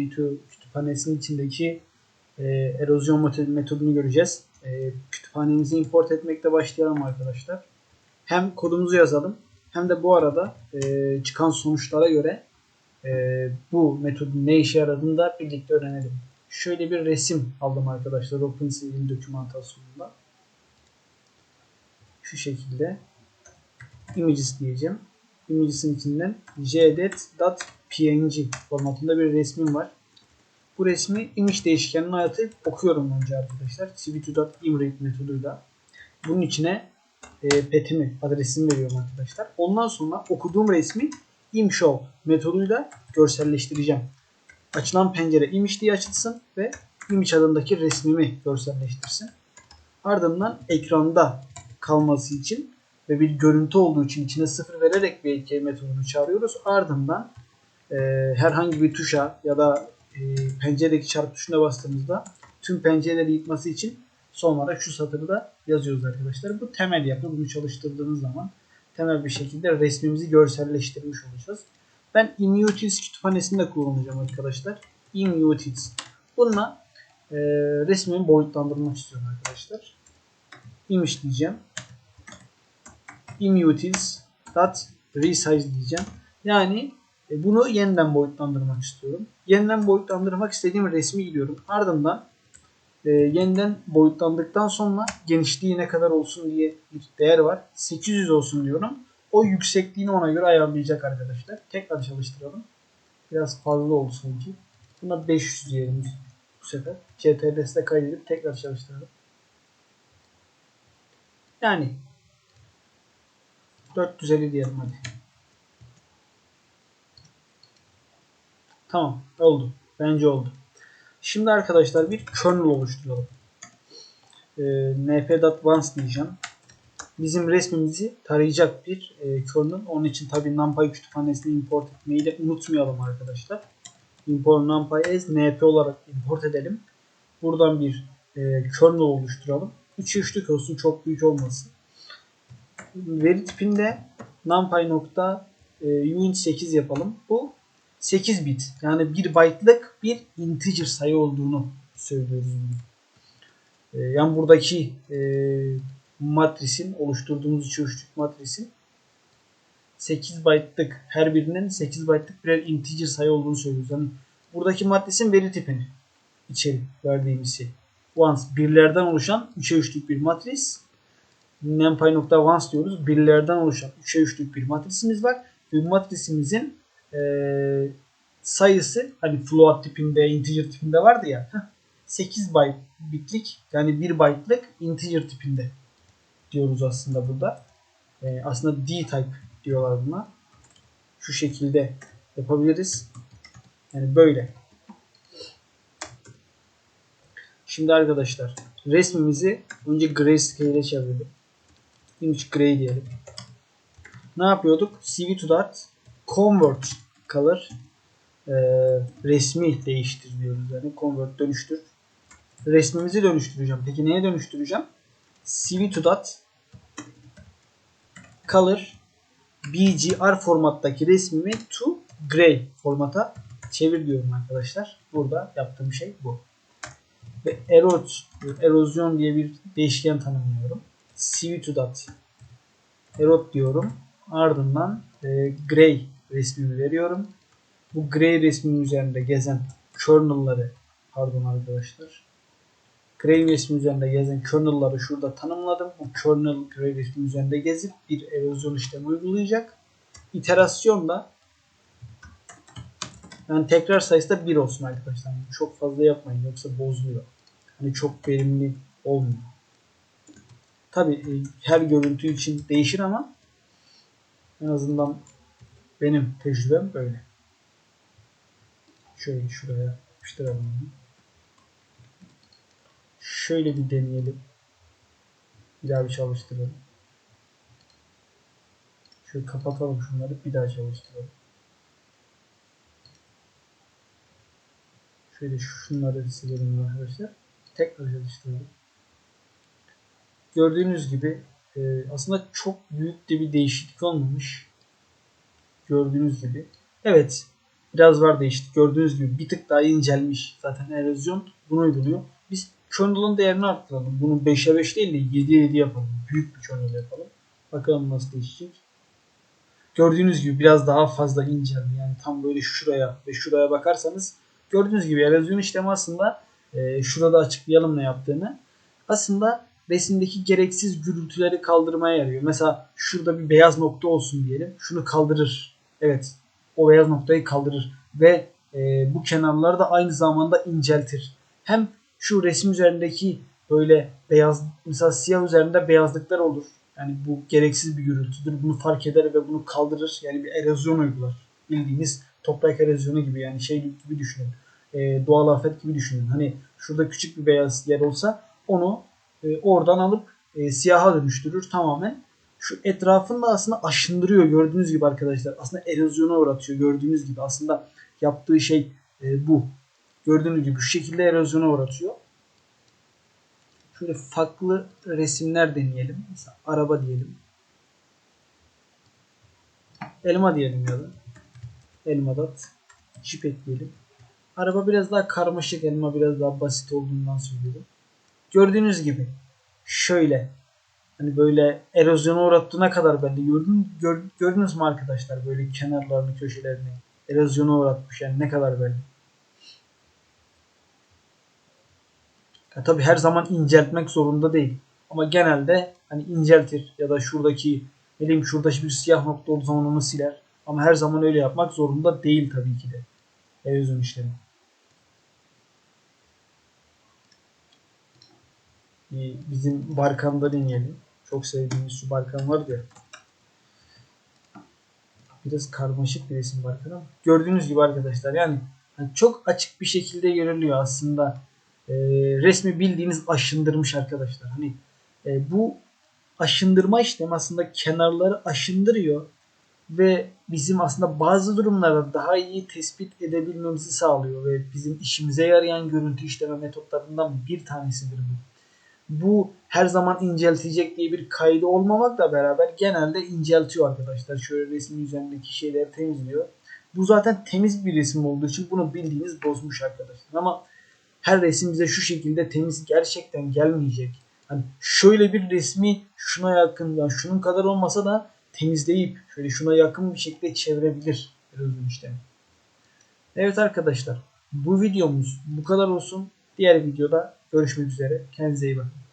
CV2 kütüphanesinin içindeki e, erozyon metodu- metodunu göreceğiz. E, kütüphanemizi import etmekle başlayalım arkadaşlar. Hem kodumuzu yazalım hem de bu arada e, çıkan sonuçlara göre e, bu metodun ne işe yaradığını da birlikte öğrenelim. Şöyle bir resim aldım arkadaşlar OpenCV'nin dokümantasyonunda. Şu şekilde images diyeceğim. Images'in içinden jdet.png formatında bir resmim var. Bu resmi image değişkenine atıp okuyorum önce arkadaşlar. cv2.imread metoduyla. Bunun içine e, petimi, adresimi veriyorum arkadaşlar. Ondan sonra okuduğum resmi imshow metoduyla görselleştireceğim. Açılan pencere image diye açılsın ve image adındaki resmimi görselleştirsin. Ardından ekranda kalması için ve bir görüntü olduğu için içine sıfır vererek bir EK metodunu çağırıyoruz. Ardından e, herhangi bir tuşa ya da e, penceredeki çarpı tuşuna bastığımızda tüm pencereleri yıkması için sonra şu satırı da yazıyoruz arkadaşlar. Bu temel yapı. Bunu çalıştırdığınız zaman temel bir şekilde resmimizi görselleştirmiş olacağız. Ben Immutils kütüphanesinde kullanacağım arkadaşlar. Immutils. Bununla e, resmimi boyutlandırmak istiyorum arkadaşlar. Image diyeceğim. Immutils dot resize diyeceğim. Yani e, bunu yeniden boyutlandırmak istiyorum. Yeniden boyutlandırmak istediğim resmi gidiyorum. Ardından e, yeniden boyutlandıktan sonra genişliği ne kadar olsun diye bir değer var. 800 olsun diyorum. O yüksekliğini ona göre ayarlayacak arkadaşlar. Tekrar çalıştıralım. Biraz fazla oldu sanki. Buna 500 diyelim bu sefer. CTRL'de kaydedip tekrar çalıştıralım. Yani 450 diyelim hadi. Tamam oldu. Bence oldu. Şimdi arkadaşlar bir kernel oluşturalım. Ee, np.once diyeceğim. Bizim resmimizi tarayacak bir e, kernel. Onun için tabi NumPy kütüphanesini import etmeyi de unutmayalım arkadaşlar. Import NumPy as np olarak import edelim. Buradan bir e, kernel oluşturalım. 3'e 3'lük olsun çok büyük olmasın. Veri tipinde numpy nokta e, uint 8 yapalım. Bu 8 bit yani 1 byte'lık bir integer sayı olduğunu söylüyoruz bunu. E, yani buradaki e, matrisin oluşturduğumuz 3 üçlük matrisin 8 byte'lık her birinin 8 byte'lık birer integer sayı olduğunu söylüyoruz. Yani buradaki matrisin veri tipini içeri verdiğimiz şey. Once birlerden oluşan 3'e 3'lük bir matris numpy.once diyoruz. Birlerden oluşan 3'e 3'lük bir matrisimiz var. Ve matrisimizin e, sayısı hani float tipinde, integer tipinde vardı ya. heh, 8 byte bitlik yani 1 byte'lık integer tipinde diyoruz aslında burada. E, aslında D-type diyorlar buna. Şu şekilde yapabiliriz. Yani böyle. Şimdi arkadaşlar resmimizi önce grayscale'e çevirdim. Image gray diyelim. Ne yapıyorduk? cv2 convert color e, resmi değiştir diyoruz. Yani convert dönüştür. Resmimizi dönüştüreceğim. Peki neye dönüştüreceğim? cv2 color bgr formattaki resmimi to gray formata çevir diyorum arkadaşlar. Burada yaptığım şey bu. Ve erod, erozyon diye bir değişken tanımlıyorum. cv2 erod diyorum. Ardından e, gray resmimi veriyorum. Bu gray resmin üzerinde gezen kernel'ları pardon arkadaşlar. Gray resmin üzerinde gezen kernel'ları şurada tanımladım. Bu kernel gray resmin üzerinde gezip bir erozyon işlemi uygulayacak. İterasyon da yani tekrar sayısı da 1 olsun arkadaşlar. Çok fazla yapmayın yoksa bozuluyor. Hani çok verimli olmuyor. Tabi her görüntü için değişir ama en azından benim tecrübem böyle. Şöyle şuraya yapıştıralım. Şöyle bir deneyelim. Bir daha bir çalıştıralım. Şöyle kapatalım şunları bir daha çalıştıralım. Şöyle şunları silelim arkadaşlar. Tekrar çalıştıralım. Gördüğünüz gibi e, aslında çok büyük de bir değişiklik olmamış. Gördüğünüz gibi. Evet. biraz var değişti. Gördüğünüz gibi bir tık daha incelmiş. Zaten erozyon bunu uyguluyor. Biz kernel'ın değerini arttıralım. Bunu 5'e 5 değil de 7'ye 7 yapalım. Büyük bir kernel yapalım. Bakalım nasıl değişecek. Gördüğünüz gibi biraz daha fazla inceldi. Yani tam böyle şuraya ve şuraya bakarsanız gördüğünüz gibi erozyon işlemi aslında e, şurada açıklayalım ne yaptığını. Aslında resimdeki gereksiz gürültüleri kaldırmaya yarıyor. Mesela şurada bir beyaz nokta olsun diyelim. Şunu kaldırır. Evet. O beyaz noktayı kaldırır. Ve e, bu kenarları da aynı zamanda inceltir. Hem şu resim üzerindeki böyle beyaz mesela siyah üzerinde beyazlıklar olur. Yani bu gereksiz bir gürültüdür. Bunu fark eder ve bunu kaldırır. Yani bir erozyon uygular. Bildiğiniz toprak erozyonu gibi yani şey gibi düşünün. E, doğal afet gibi düşünün. Hani şurada küçük bir beyaz yer olsa onu e, oradan alıp e, siyaha dönüştürür tamamen. Şu etrafını da aslında aşındırıyor gördüğünüz gibi arkadaşlar. Aslında erozyona uğratıyor gördüğünüz gibi. Aslında yaptığı şey e, bu. Gördüğünüz gibi şu şekilde erozyona uğratıyor. Şöyle farklı resimler deneyelim. Mesela araba diyelim. Elma diyelim ya da. Elma dat. Çip ekleyelim. Araba biraz daha karmaşık, elma biraz daha basit olduğundan söylüyorum. Gördüğünüz gibi şöyle hani böyle erozyona uğrattığına kadar belli. Gördün, gör, gördünüz mü arkadaşlar böyle kenarlarını, köşelerini erozyona uğratmış yani ne kadar belli. Ya tabi her zaman inceltmek zorunda değil. Ama genelde hani inceltir ya da şuradaki ne bileyim şurada bir siyah nokta olduğu zaman onu siler. Ama her zaman öyle yapmak zorunda değil tabii ki de. Erozyon işlemi. Bizim Barkan'da deneyelim. Çok sevdiğimiz şu Barkan var ya. Biraz karmaşık bir resim Barkan ama. Gördüğünüz gibi arkadaşlar yani, yani çok açık bir şekilde görülüyor aslında. E, resmi bildiğiniz aşındırmış arkadaşlar. Hani e, bu aşındırma işlemi aslında kenarları aşındırıyor ve bizim aslında bazı durumlarda daha iyi tespit edebilmemizi sağlıyor ve bizim işimize yarayan görüntü işleme metotlarından bir tanesidir bu. Bu her zaman inceltecek diye bir kaydı olmamakla beraber genelde inceltiyor arkadaşlar. Şöyle resmin üzerindeki şeyleri temizliyor. Bu zaten temiz bir resim olduğu için bunu bildiğiniz bozmuş arkadaşlar. Ama her resim bize şu şekilde temiz gerçekten gelmeyecek. Hani şöyle bir resmi şuna yakın, yani şunun kadar olmasa da temizleyip şöyle şuna yakın bir şekilde çevirebilir erozyon işlemi. Evet arkadaşlar bu videomuz bu kadar olsun. Diğer videoda görüşmek üzere. Kendinize iyi bakın.